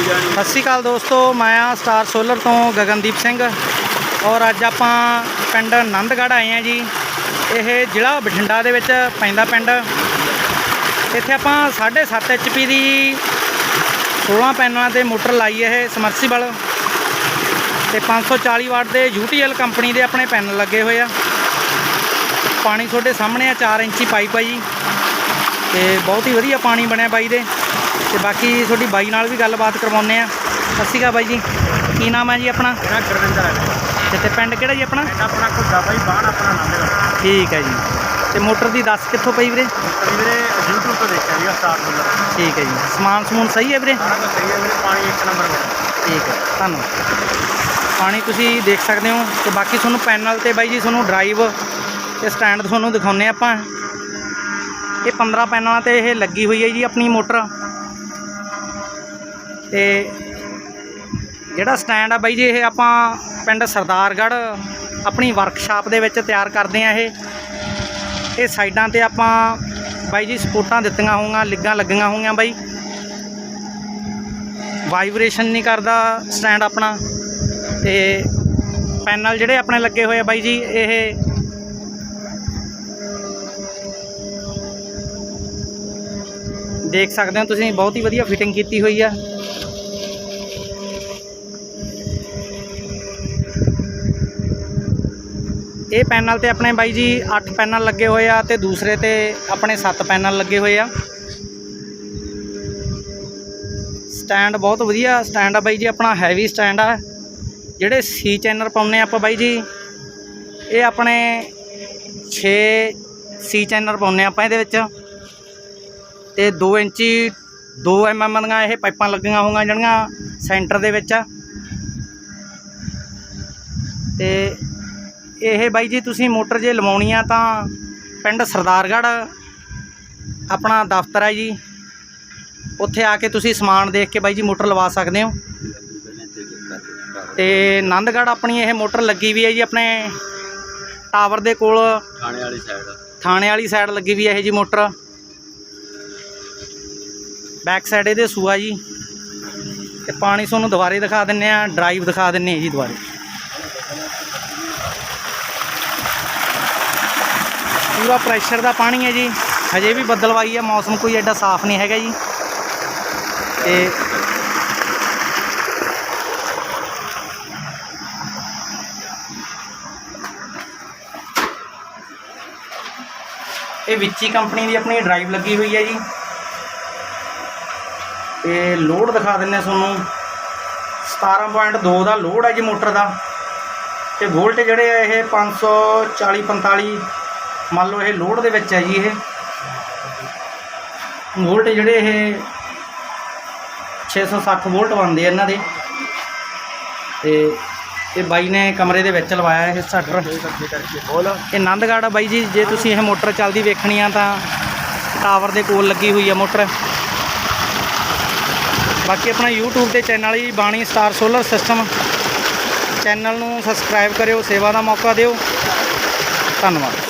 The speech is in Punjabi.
ਸਤਿ ਸ਼੍ਰੀ ਅਕਾਲ ਦੋਸਤੋ, ਮੈਂ ਆ ਸਟਾਰ ਸੋਲਰ ਤੋਂ ਗਗਨਦੀਪ ਸਿੰਘ ਔਰ ਅੱਜ ਆਪਾਂ ਪਿੰਡ ਆਨੰਦਗੜ੍ਹ ਆਏ ਆ ਜੀ। ਇਹ ਜ਼ਿਲ੍ਹਾ ਬਠਿੰਡਾ ਦੇ ਵਿੱਚ ਪੈਂਦਾ ਪਿੰਡ। ਇੱਥੇ ਆਪਾਂ 7.5 ਐਚਪੀ ਦੀ 16 ਪੈਨਲਾਂ ਤੇ ਮੋਟਰ ਲਾਈ ਹੈ ਇਹ ਸਮਰਸੀਬਲ ਤੇ 540 ਵਾਟ ਦੇ UTL ਕੰਪਨੀ ਦੇ ਆਪਣੇ ਪੈਨਲ ਲੱਗੇ ਹੋਏ ਆ। ਪਾਣੀ ਤੁਹਾਡੇ ਸਾਹਮਣੇ ਆ 4 ਇੰਚੀ ਪਾਈਪ ਆ ਜੀ। ਤੇ ਬਹੁਤ ਹੀ ਵਧੀਆ ਪਾਣੀ ਬਣਿਆ ਬਾਈ ਦੇ। ਤੇ ਬਾਕੀ ਤੁਹਾਡੀ ਬਾਈ ਨਾਲ ਵੀ ਗੱਲਬਾਤ ਕਰਵਾਉਂਦੇ ਆ ਸਤਿ ਸ਼੍ਰੀ ਅਕਾਲ ਬਾਈ ਜੀ। ਕੀ ਨਾਮ ਹੈ ਜੀ ਆਪਣਾ? ਮੇਰਾ ਗੁਰਵਿੰਦਰ ਹੈ। ਤੇ ਤੇ ਪਿੰਡ ਕਿਹੜਾ ਜੀ ਆਪਣਾ? ਆਪਣਾ ਖੁੱਦਾ ਭਾਈ ਬਾਣ ਆਪਣਾ ਨੰਦੇਗਾ ਠੀਕ ਹੈ ਜੀ। ਤੇ ਮੋਟਰ ਦੀ ਦੱਸ ਕਿੱਥੋਂ ਪਈ ਵੀਰੇ? ਵੀਰੇ YouTube ਤੋਂ ਦੇਖਿਆ ਸੀਗਾ ਸਟਾਰ ਬੁੱਲਰ ਠੀਕ ਹੈ ਜੀ। ਸਮਾਨ ਸਮੂਨ ਸਹੀ ਹੈ ਵੀਰੇ? ਸਾਰਾ ਕੁਝ ਸਹੀ ਹੈ ਵੀਰੇ ਪਾਣੀ ਇੱਕ ਨੰਬਰ ਬਣਾ ਠੀਕ ਹੈ ਧੰਨਵਾਦ। ਪਾਣੀ ਤੁਸੀਂ ਦੇਖ ਸਕਦੇ ਹੋ। ਤੇ ਬਾਕੀ ਤੁਹਾਨੂੰ ਪੈਨਲ ਤੇ ਬਾਈ ਜੀ ਤੁਹਾਨੂੰ ਡਰਾਈਵ ਤੇ ਸਟੈਂਡ ਤੁਹਾਨੂੰ ਦਿਖਾਉਨੇ ਆਪਾਂ। ਇਹ 15 ਪੈਨਲਾਂ ਤੇ ਇਹ ਲੱਗੀ ਹੋਈ ਹੈ ਜੀ ਆਪਣੀ ਮੋਟਰ। ਤੇ ਜਿਹੜਾ ਸਟੈਂਡ ਆ ਬਾਈ ਜੀ, ਇਹ ਆਪਾਂ ਪਿੰਡ ਸਰਦਾਰਗੜ੍ਹ ਆਪਣੀ ਵਰਕਸ਼ਾਪ ਦੇ ਵਿੱਚ ਤਿਆਰ ਕਰਦੇ ਆ ਇਹ। ਇਹ ਸਾਈਡਾਂ ਤੇ ਆਪਾਂ ਬਾਈ ਜੀ ਸਪੋਰਟਾਂ ਦਿੱਤੀਆਂ ਹੋਈਆਂ, ਲਿੱਗਾਂ ਲੱਗੀਆਂ ਹੋਈਆਂ ਬਾਈ। ਵਾਈਬ੍ਰੇਸ਼ਨ ਨਹੀਂ ਕਰਦਾ ਸਟੈਂਡ ਆਪਣਾ। ਤੇ ਪੈਨਲ ਜਿਹੜੇ ਆਪਣੇ ਲੱਗੇ ਹੋਏ ਆ ਬਾਈ ਜੀ, ਇਹ ਦੇਖ ਸਕਦੇ ਹੋ ਤੁਸੀਂ, ਬਹੁਤ ਹੀ ਵਧੀਆ ਫਿਟਿੰਗ ਕੀਤੀ ਹੋਈ ਆ। ਇਹ ਪੈਨਲ ਤੇ ਆਪਣੇ ਬਾਈ ਜੀ 8 ਪੈਨਲ ਲੱਗੇ ਹੋਏ ਆ ਤੇ ਦੂਸਰੇ ਤੇ ਆਪਣੇ 7 ਪੈਨਲ ਲੱਗੇ ਹੋਏ ਆ। ਸਟੈਂਡ ਬਹੁਤ ਵਧੀਆ, ਸਟੈਂਡ ਆ ਬਾਈ ਜੀ, ਆਪਣਾ ਹੈਵੀ ਸਟੈਂਡ ਆ। ਜਿਹੜੇ ਸੀ ਚੈਨਲ ਪਾਉਂਦੇ ਆਪਾਂ ਬਾਈ ਜੀ, ਇਹ ਆਪਣੇ 6 ਸੀ ਚੈਨਲ ਪਾਉਂਦੇ ਆਪਾਂ ਇਹਦੇ ਵਿੱਚ। ਤੇ 2 ਇੰਚੀ 2 ਐਮਐਮ ਦੀਆਂ ਇਹ ਪਾਈਪਾਂ ਲੱਗੀਆਂ ਹੋਈਆਂ ਜਿਹੜੀਆਂ ਸੈਂਟਰ ਦੇ ਵਿੱਚ ਆ। ਤੇ ਇਹ ਬਾਈ ਜੀ ਤੁਸੀਂ ਮੋਟਰ ਜੇ ਲਵਾਉਣੀ ਆ ਤਾਂ ਪਿੰਡ ਸਰਦਾਰਗੜ੍ਹ ਆਪਣਾ ਦਫ਼ਤਰ ਹੈ ਜੀ। ਉੱਥੇ ਆ ਕੇ ਤੁਸੀਂ ਸਮਾਨ ਦੇਖ ਕੇ ਬਾਈ ਜੀ ਮੋਟਰ ਲਵਾ ਸਕਦੇ ਹੋ। ਤੇ ਆਨੰਦਗੜ੍ਹ ਆਪਣੀ ਇਹ ਮੋਟਰ ਲੱਗੀ ਵੀ ਹੈ ਜੀ ਆਪਣੇ ਟਾਵਰ ਦੇ ਕੋਲ। ਥਾਣੇ ਵਾਲੀ ਸਾਈਡ ਥਾਣੇ ਵਾਲੀ ਸਾਈਡ ਲੱਗੀ ਵੀ ਹੈ ਇਹ ਜੀ ਮੋਟਰ। ਬੈਕ ਸਾਈਡ ਇਹਦੇ ਸੂਆ ਜੀ। ਤੇ ਪਾਣੀ ਤੁਹਾਨੂੰ ਦੁਬਾਰੇ ਦਿਖਾ ਦਿੰਨੇ ਆ ਡਰਾਈਵ ਦਿਖਾ ਦਿੰਨੇ ਆ ਜੀ ਦੁਬਾਰੇ। ਪੂਰਾ ਪ੍ਰੈਸ਼ਰ ਦਾ ਪਾਣੀ ਹੈ ਜੀ। ਹਜੇ ਵੀ ਬੱਦਲਵਾਈ ਹੈ, ਮੌਸਮ ਕੋਈ ਐਡਾ ਸਾਫ਼ ਨਹੀਂ ਹੈਗਾ ਜੀ। ਤੇ ਇਹ ਵਿੱਚੀ ਕੰਪਨੀ ਦੀ ਆਪਣੀ ਡਰਾਈਵ ਲੱਗੀ ਹੋਈ ਹੈ ਜੀ। ਤੇ ਲੋਡ ਦਿਖਾ ਦਿੰਨੇ ਆ ਤੁਹਾਨੂੰ। 17.2 ਦਾ ਲੋਡ ਹੈ ਜੀ ਮੋਟਰ ਦਾ। ਤੇ ਵੋਲਟ ਜਿਹੜੇ ਆ ਇਹ 540 45 ਮੰਨ ਲਓ ਇਹ ਲੋਡ ਦੇ ਵਿੱਚ ਹੈ ਜੀ ਇਹ। ਵੋਲਟ ਜਿਹੜੇ ਇਹ 660 ਵੋਲਟ ਬਣਦੇ ਆ ਇਹਨਾਂ ਦੇ। ਤੇ ਇਹ ਬਾਈ ਨੇ ਕਮਰੇ ਦੇ ਵਿੱਚ ਲਵਾਇਆ ਇਹ ਸਟਾਰਟਰ ਇਕੱਠੇ ਕਰਕੇ ਬੋਲ ਇਹ ਆਨੰਦਗੜ੍ਹ ਆ ਬਾਈ ਜੀ, ਜੇ ਤੁਸੀਂ ਇਹ ਮੋਟਰ ਚੱਲਦੀ ਵੇਖਣੀ ਆ ਤਾਂ ਟਾਵਰ ਦੇ ਕੋਲ ਲੱਗੀ ਹੋਈ ਆ ਮੋਟਰ। ਬਾਕੀ ਆਪਣਾ YouTube ਤੇ ਚੈਨਲ ਹੀ Bani star solar system. Channel ਨੂੰ ਸਬਸਕ੍ਰਾਈਬ ਕਰਿਓ, ਸੇਵਾ ਦਾ ਮੌਕਾ ਦਿਓ। ਧੰਨਵਾਦ।